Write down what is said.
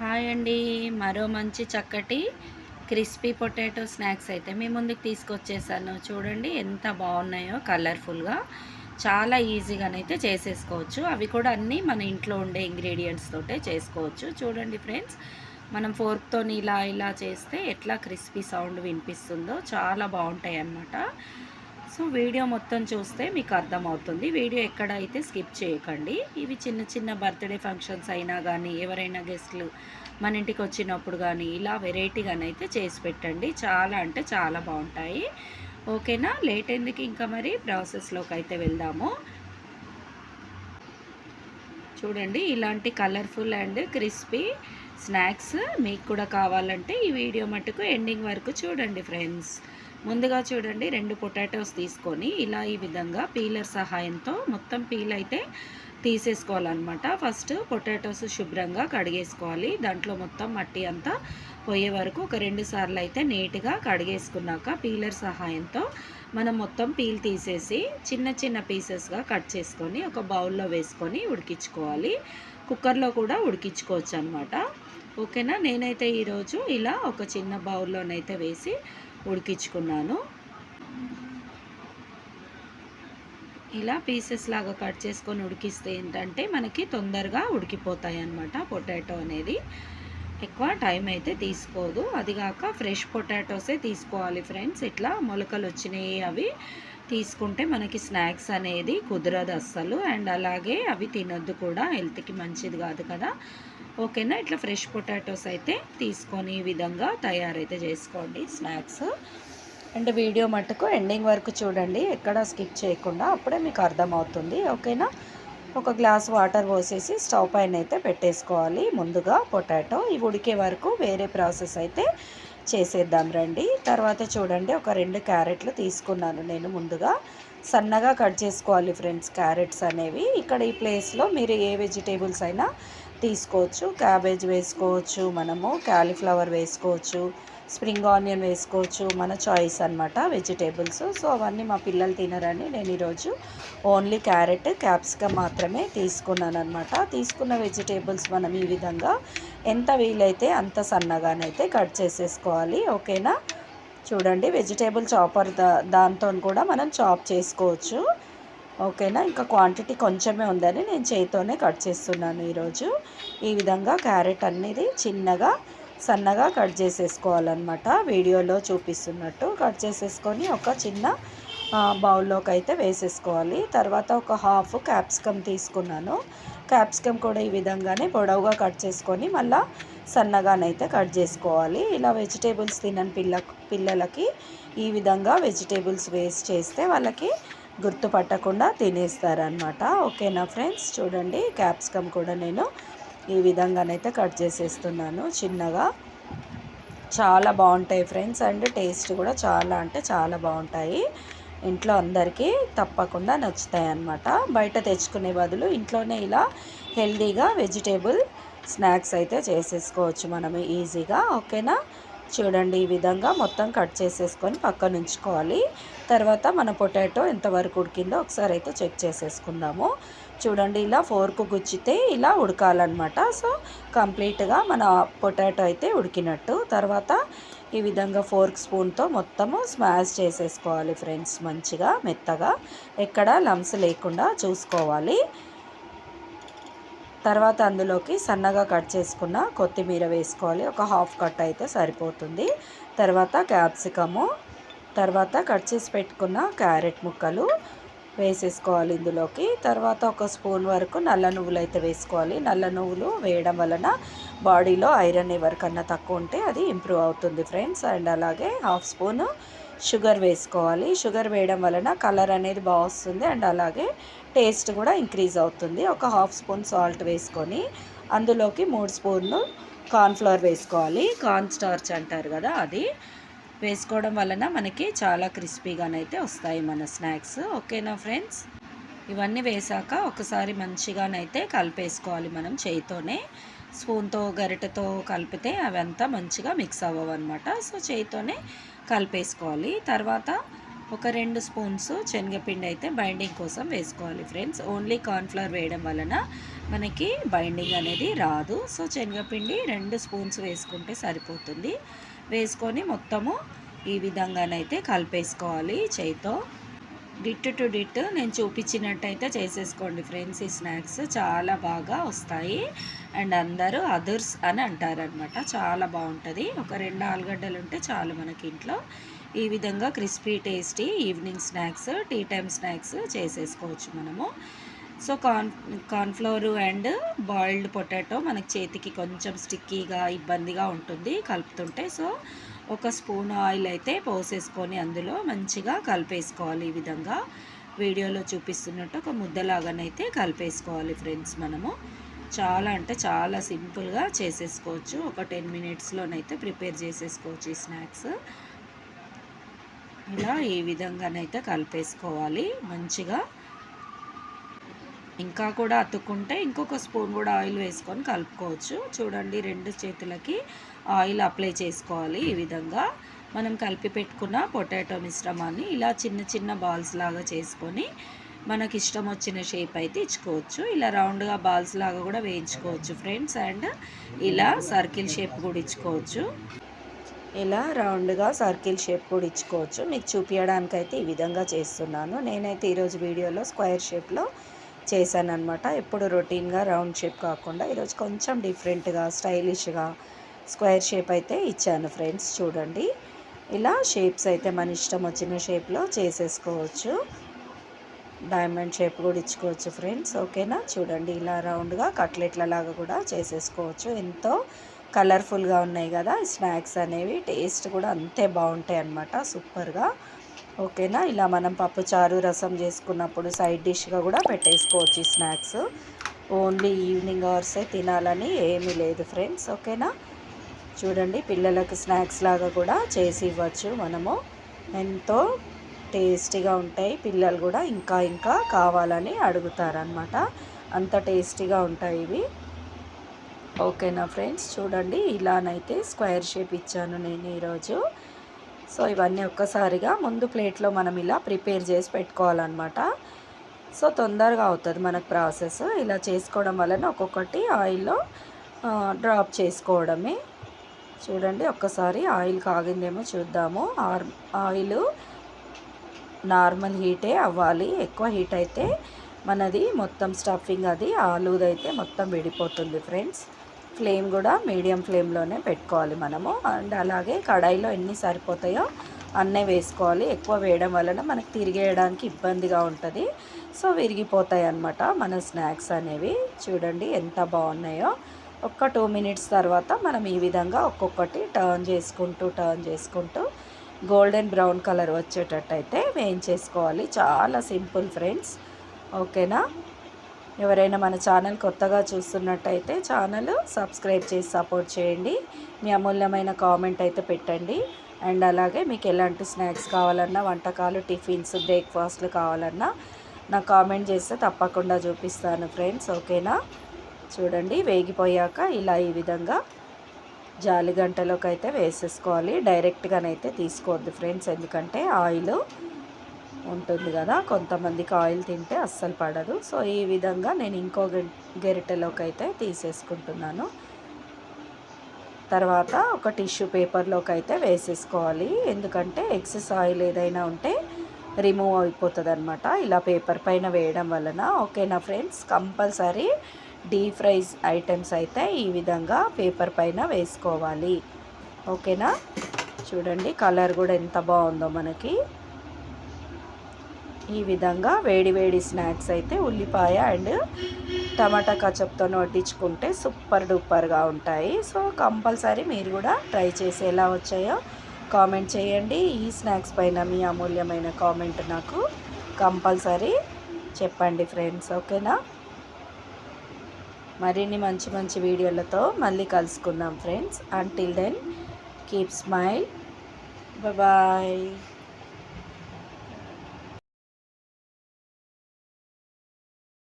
Hi అండి. మరో మంచి చక్కటి క్రిస్పీ పొటాటో స్నాక్స్ అయితే మీ ముందుకు తీసుకొచ్చేసాను. చూడండి ఎంత బాగున్నాయో కలర్ఫుల్గా. చాలా ఈజీగానైతే చేసేసుకోవచ్చు. అవి కూడా అన్నీ మన ఇంట్లో ఉండే ఇంగ్రీడియంట్స్ తోటే చేసుకోవచ్చు. చూడండి ఫ్రెండ్స్ మనం ఫోర్క్తో ఇలా ఇలా చేస్తే ఎట్లా క్రిస్పీ సౌండ్ వినిపిస్తుందో చాలా బాగుంటాయి అన్నమాట సో వీడియో మొత్తం చూస్తే మీకు అర్థమవుతుంది. వీడియో ఎక్కడ అయితే స్కిప్ చేయకండి. ఇవి చిన్న చిన్న బర్త్డే ఫంక్షన్స్ అయినా కానీ ఎవరైనా గెస్ట్లు మన ఇంటికి వచ్చినప్పుడు కానీ ఇలా వెరైటీగానైతే చేసి పెట్టండి. చాలా అంటే చాలా బాగుంటాయి. ఓకేనా? లేట్ ఎందుకు ఇంకా మరి ప్రాసెస్లోకి అయితే వెళ్దాము. చూడండి ఇలాంటి కలర్ఫుల్ అండ్ క్రిస్పీ స్నాక్స్ మీకు కూడా కావాలంటే ఈ వీడియో మటుకు ఎండింగ్ వరకు చూడండి ఫ్రెండ్స్. ముందుగా చూడండి రెండు పొటాటోస్ తీసుకొని ఇలా ఈ విధంగా పీలర్ సహాయంతో మొత్తం పీల్ అయితే తీసేసుకోవాలన్నమాట. ఫస్ట్ పొటాటోస్ శుభ్రంగా కడిగేసుకోవాలి. దాంట్లో మొత్తం మట్టి అంతా పోయే వరకు ఒక రెండు సార్లు అయితే నీట్గా కడిగేసుకున్నాక పీలర్ సహాయంతో మనం మొత్తం పీల్ తీసేసి చిన్న చిన్న పీసెస్గా కట్ చేసుకొని ఒక బౌల్లో వేసుకొని ఉడికించుకోవాలి. కుక్కర్లో కూడా ఉడికించుకోవచ్చు అనమాట ఓకేనా? నేనైతే ఈరోజు ఇలా ఒక చిన్న బౌల్లోనైతే వేసి ఉడికించుకున్నాను. ఇలా పీసెస్ లాగా కట్ చేసుకొని ఉడికిస్తే ఏంటంటే మనకి తొందరగా ఉడికిపోతాయి అన్నమాట పొటాటో అనేది. ఎక్కువ టైం అయితే తీసుకోదు. అదిగాక ఫ్రెష్ పొటాటోసే తీసుకోవాలి ఫ్రెండ్స్. ఇట్లా మొలకలు వచ్చినాయి అవి తీసుకుంటే మనకి స్నాక్స్ అనేది కుదరదు అస్సలు. అండ్ అలాగే అవి తినొద్దు కూడా హెల్త్కి మంచిది కాదు కదా. ఓకేనా? ఇట్లా ఫ్రెష్ పొటాటోస్ అయితే తీసుకొని ఈ విధంగా తయారైతే చేసుకోండి స్నాక్స్. అండ్ వీడియో మట్టుకు ఎండింగ్ వరకు చూడండి ఎక్కడ స్కిప్ చేయకుండా అప్పుడే మీకు అర్థమవుతుంది ఓకేనా? ఒక గ్లాస్ వాటర్ పోసేసి స్టవ్ పైన అయితే పెట్టేసుకోవాలి. ముందుగా పొటాటో ఇవి ఉడికే వరకు వేరే ప్రాసెస్ అయితే చేసేద్దాం రండి. తర్వాత చూడండి ఒక రెండు క్యారెట్లు తీసుకున్నాను నేను ముందుగా. సన్నగా కట్ చేసుకోవాలి ఫ్రెండ్స్ క్యారెట్స్ అనేవి. ఇక్కడ ఈ ప్లేస్లో మీరు ఏ వెజిటేబుల్స్ అయినా తీసుకోవచ్చు. క్యాబేజ్ వేసుకోవచ్చు మనము క్యాలీఫ్లవర్ వేసుకోవచ్చు స్ప్రింగ్ ఆనియన్ వేసుకోవచ్చు మన చాయిస్ అనమాట వెజిటేబుల్స్. సో అవన్నీ మా పిల్లలు తినరని నేను ఈరోజు ఓన్లీ క్యారెట్ క్యాప్సికమ్ మాత్రమే తీసుకున్నాను అనమాట తీసుకున్న వెజిటేబుల్స్ మనం ఈ విధంగా ఎంత వీలైతే అంత సన్నగానైతే కట్ చేసేసుకోవాలి. ఓకేనా? చూడండి వెజిటేబుల్ చాపర్ దా దాంతో కూడా మనం చాప్ చేసుకోవచ్చు. ఓకేనా? ఇంకా క్వాంటిటీ కొంచెమే ఉందని నేను చేతితోనే కట్ చేస్తున్నాను ఈరోజు. ఈ విధంగా క్యారెట్ అనేది చిన్నగా సన్నగా కట్ చేసేసుకోవాలన్నమాట. వీడియోలో చూపిస్తున్నట్టు కట్ చేసేసుకొని ఒక చిన్న బౌల్లోకి అయితే వేసేసుకోవాలి. తర్వాత ఒక హాఫ్ క్యాప్సికమ్ తీసుకున్నాను. క్యాప్సికమ్ కూడా ఈ విధంగానే పొడవుగా కట్ చేసుకొని మళ్ళీ సన్నగానైతే కట్ చేసుకోవాలి. ఇలా వెజిటేబుల్స్ తినని పిల్ల పిల్లలకి ఈ విధంగా వెజిటేబుల్స్ వేస్ట్ చేస్తే వాళ్ళకి గుర్తుపట్టకుండా తినేస్తారనమాట ఓకేనా ఫ్రెండ్స్? చూడండి క్యాప్సికమ్ కూడా నేను ఈ విధంగానైతే కట్ చేసేస్తున్నాను చిన్నగా. చాలా బాగుంటాయి ఫ్రెండ్స్ అండ్ టేస్ట్ కూడా చాలా అంటే చాలా బాగుంటాయి. ఇంట్లో అందరికీ తప్పకుండా నచ్చుతాయి అన్నమాట బయట తెచ్చుకునే బదులు ఇంట్లోనే ఇలా హెల్దీగా వెజిటేబుల్ స్నాక్స్ అయితే చేసేసుకోవచ్చు మనం ఈజీగా. ఓకేనా? చూడండి ఈ విధంగా మొత్తం కట్ చేసేసుకొని పక్కన ఉంచుకోవాలి. తర్వాత మన పొటాటో ఎంతవరకు ఉడికిందో ఒకసారి అయితే చెక్ చేసేసుకుందాము. చూడండి ఇలా ఫోర్కు గుచ్చితే ఇలా ఉడకాలన్నమాట. సో కంప్లీట్గా మన పొటాటో అయితే ఉడికినట్టు. తర్వాత ఈ విధంగా ఫోర్క్ స్పూన్తో మొత్తము స్మాష్ చేసేసుకోవాలి ఫ్రెండ్స్ మంచిగా మెత్తగా. ఎక్కడ లంప్స్ లేకుండా చూసుకోవాలి. తర్వాత అందులోకి సన్నగా కట్ చేసుకున్న కొత్తిమీర వేసుకోవాలి. ఒక హాఫ్ కట్ అయితే సరిపోతుంది. తర్వాత క్యాప్సికము తర్వాత కట్ చేసి పెట్టుకున్న క్యారెట్ ముక్కలు వేసేసుకోవాలి ఇందులోకి. తర్వాత ఒక స్పూన్ వరకు నల్ల నువ్వులు అయితే వేసుకోవాలి. నల్ల నువ్వులు వేయడం వలన బాడీలో ఐరన్ ఎవరికన్నా తక్కువ ఉంటే అది ఇంప్రూవ్ అవుతుంది ఫ్రెండ్స్. అండ్ అలాగే హాఫ్ స్పూన్ షుగర్ వేసుకోవాలి. షుగర్ వేయడం వలన కలర్ అనేది బాగా వస్తుంది. అండ్ అలాగే టేస్ట్ కూడా ఇంక్రీజ్ అవుతుంది. ఒక హాఫ్ స్పూన్ సాల్ట్ వేసుకొని అందులోకి మూడు స్పూన్లు కార్న్ఫ్లవర్ వేసుకోవాలి. కార్న్ స్టార్చ్ అంటారు కదా అది. వేసుకోవడం వలన మనకి చాలా క్రిస్పీగానైతే వస్తాయి మన స్నాక్స్. ఓకేనా ఫ్రెండ్స్? ఇవన్నీ వేసాక ఒకసారి మంచిగానైతే కలిపేసుకోవాలి మనం చేయితోనే. స్పూన్తో గరిటెతో కలిపితే అవంతా మంచిగా మిక్స్ అవ్వవు అనమాట సో చేయితోనే కలిపేసుకోవాలి. తర్వాత ఒక రెండు స్పూన్స్ శనగపిండి అయితే బైండింగ్ కోసం వేసుకోవాలి ఫ్రెండ్స్. ఓన్లీ కార్న్ఫ్లవర్ వేయడం వలన మనకి బైండింగ్ అనేది రాదు. సో శనగపిండి రెండు స్పూన్స్ వేసుకుంటే సరిపోతుంది. వేసుకొని మొత్తము ఈ విధంగానైతే కలిపేసుకోవాలి చేయితో. డిట్ టు డిట్ నేను చూపించినట్టయితే చేసేసుకోండి ఫ్రెండ్స్. ఈ స్నాక్స్ చాలా బాగా వస్తాయి. అండ్ అందరూ అదర్స్ అని అంటారనమాట చాలా బాగుంటుంది. ఒక రెండు ఆలుగడ్డలు ఉంటే చాలు మనకి ఇంట్లో. ఈ విధంగా crispy tasty evening snacks tea time snacks చేసేసుకోవచ్చు మనము. So corn cornflour and boiled potato మనకి చేతికి కొంచెం స్టిక్కీగా ఇబ్బందిగా ఉంటుంది కలుపుతుంటే. సో ఒక స్పూన్ ఆయిల్ అయితే పోసేసుకొని అందులో మంచిగా కలిపేసుకోవాలి ఈ విధంగా. వీడియోలో చూపిస్తున్నట్టు ఒక ముద్దలాగానైతే కలిపేసుకోవాలి ఫ్రెండ్స్ మనము. చాలా అంటే చాలా సింపుల్గా చేసేసుకోవచ్చు. ఒక టెన్ మినిట్స్లోనైతే ప్రిపేర్ చేసేసుకోవచ్చు ఈ స్నాక్స్. ఇలా ఈ విధంగానైతే కలిపేసుకోవాలి మంచిగా. ఇంకా కూడా అతుక్కుంటే ఇంకొక స్పూన్ కూడా ఆయిల్ వేసుకొని కలుపుకోవచ్చు. చూడండి రెండు చేతులకి ఆయిల్ అప్లై చేసుకోవాలి ఈ విధంగా. మనం కలిపి పెట్టుకున్న పొటాటో మిశ్రమాన్ని ఇలా చిన్న చిన్న బాల్స్ లాగా చేసుకొని మనకి ఇష్టం వచ్చిన షేప్ అయితే ఇచ్చుకోవచ్చు. ఇలా రౌండ్గా బాల్స్ లాగా కూడా వేయించుకోవచ్చు ఫ్రెండ్స్. అండ్ ఇలా సర్కిల్ షేప్ కూడా ఇచ్చుకోవచ్చు. ఇలా రౌండ్గా సర్కిల్ షేప్ కూడా ఇచ్చుకోవచ్చు. మీకు చూపించడానికి అయితే ఈ విధంగా చేస్తున్నాను. నేనైతే ఈరోజు వీడియోలో స్క్వేర్ షేప్లో చేశాను అనమాట ఎప్పుడు రొటీన్గా రౌండ్ షేప్ కాకుండా ఈరోజు కొంచెం డిఫరెంట్గా స్టైలిష్గా స్క్వేర్ షేప్ అయితే ఇచ్చాను ఫ్రెండ్స్ చూడండి. ఇలా షేప్స్ అయితే మన ఇష్టం వచ్చిన షేప్లో చేసేసుకోవచ్చు. డైమండ్ షేప్ కూడా ఇచ్చుకోవచ్చు ఫ్రెండ్స్ ఓకేనా? చూడండి ఇలా రౌండ్గా కట్లెట్ల లాగా కూడా చేసేసుకోవచ్చు. ఎంతో కలర్ఫుల్గా ఉన్నాయి కదా స్నాక్స్ అనేవి. టేస్ట్ కూడా అంతే బాగుంటాయి అన్నమాట సూపర్గా. ఓకేనా? ఇలా మనం పప్పు చారు రసం చేసుకున్నప్పుడు సైడ్ డిష్గా కూడా పెట్టేసుకోవచ్చు ఈ స్నాక్స్. ఓన్లీ ఈవినింగ్ అవర్సే తినాలని ఏమీ లేదు ఫ్రెండ్స్ ఓకేనా? చూడండి పిల్లలకు స్నాక్స్ లాగా కూడా చేసి ఇవ్వచ్చు మనము. ఎంతో టేస్టీగా ఉంటాయి. పిల్లలు కూడా ఇంకా ఇంకా కావాలని అడుగుతారనమాట అంత టేస్టీగా ఉంటాయి ఇవి. ఓకేనా ఫ్రెండ్స్? చూడండి ఇలానైతే స్క్వేర్ షేప్ ఇచ్చాను నేను ఈరోజు. సో ఇవన్నీ ఒక్కసారిగా ముందు ప్లేట్లో మనం ఇలా ప్రిపేర్ చేసి పెట్టుకోవాలన్నమాట. సో తొందరగా అవుతుంది మనకు ప్రాసెస్. ఇలా చేసుకోవడం వలన ఒక్కొక్కటి ఆయిల్లో డ్రాప్ చేసుకోవడమే. చూడండి ఒక్కసారి ఆయిల్ కాగిందేమో చూద్దాము. ఆయిల్ నార్మల్ హీటే అవ్వాలి. ఎక్కువ హీట్ అయితే మనది మొత్తం స్టఫింగ్ అది ఆలూదైతే మొత్తం విడిపోతుంది ఫ్రెండ్స్. ఫ్లేమ్ కూడా మీడియం ఫ్లేమ్లోనే పెట్టుకోవాలి మనము. అండ్ అలాగే కడాయిలో ఎన్ని సరిపోతాయో అన్నీ వేసుకోవాలి. ఎక్కువ వేయడం వలన మనకు తిరిగేయడానికి ఇబ్బందిగా ఉంటుంది. సో విరిగిపోతాయి అన్నమాట మన స్నాక్స్ అనేవి. చూడండి ఎంత బాగున్నాయో. ఒక్క టూ మినిట్స్ తర్వాత మనం ఈ విధంగా ఒక్కొక్కటి టర్న్ చేసుకుంటూ టర్న్ చేసుకుంటూ గోల్డెన్ బ్రౌన్ కలర్ వచ్చేటట్టు అయితే వేయించేసుకోవాలి. చాలా సింపుల్ ఫ్రెండ్స్. ఓకేనా? ఎవరైనా మన ఛానల్ కొత్తగా చూస్తున్నట్టయితే ఛానల్ సబ్స్క్రైబ్ చేసి సపోర్ట్ చేయండి. మీ అమూల్యమైన కామెంట్ అయితే పెట్టండి. అండ్ అలాగే మీకు ఎలాంటి స్నాక్స్ కావాలన్నా వంటకాలు టిఫిన్స్ బ్రేక్ఫాస్ట్లు కావాలన్నా నాకు కామెంట్ చేస్తే తప్పకుండా చూపిస్తాను ఫ్రెండ్స్. ఓకేనా? చూడండి వేగిపోయాక ఇలా ఈ విధంగా జాలి గంటలోకి అయితే వేసేసుకోవాలి. డైరెక్ట్గానైతే తీసుకోవద్దు ఫ్రెండ్స్ ఎందుకంటే ఆయిల్ ఉంటుంది కదా కొంతమందికి ఆయిల్ తింటే అస్సలు పడదు. సో ఈ విధంగా నేను ఇంకో గెరిటెలోకి అయితే తీసేసుకుంటున్నాను. తర్వాత ఒక టిష్యూ పేపర్లోకి అయితే వేసేసుకోవాలి. ఎందుకంటే ఎక్సెస్ ఆయిల్ ఏదైనా ఉంటే రిమూవ్ అయిపోతుంది అనమాట ఇలా పేపర్ పైన వేయడం వలన. ఓకేనా friends? Compulsory deep fries items అయితే ఈ విధంగా పేపర్ పైన వేసుకోవాలి. ఓకేనా? చూడండి కలర్ కూడా ఎంత బాగుందో మనకి. ఈ విధంగా వేడి వేడి స్నాక్స్ అయితే ఉల్లిపాయ అండ్ టమాటా కచప్తో వడ్డించుకుంటే సూపర్ డూపర్గా ఉంటాయి. సో కంపల్సరీ మీరు కూడా ట్రై చేసి ఎలా వచ్చాయో కామెంట్ చేయండి. ఈ స్నాక్స్ పైన మీ అమూల్యమైన కామెంట్ నాకు కంపల్సరీ చెప్పండి ఫ్రెండ్స్. ఓకేనా? మరిన్ని మంచి మంచి వీడియోలతో మళ్ళీ కలుసుకుందాం friends until then keep smile bye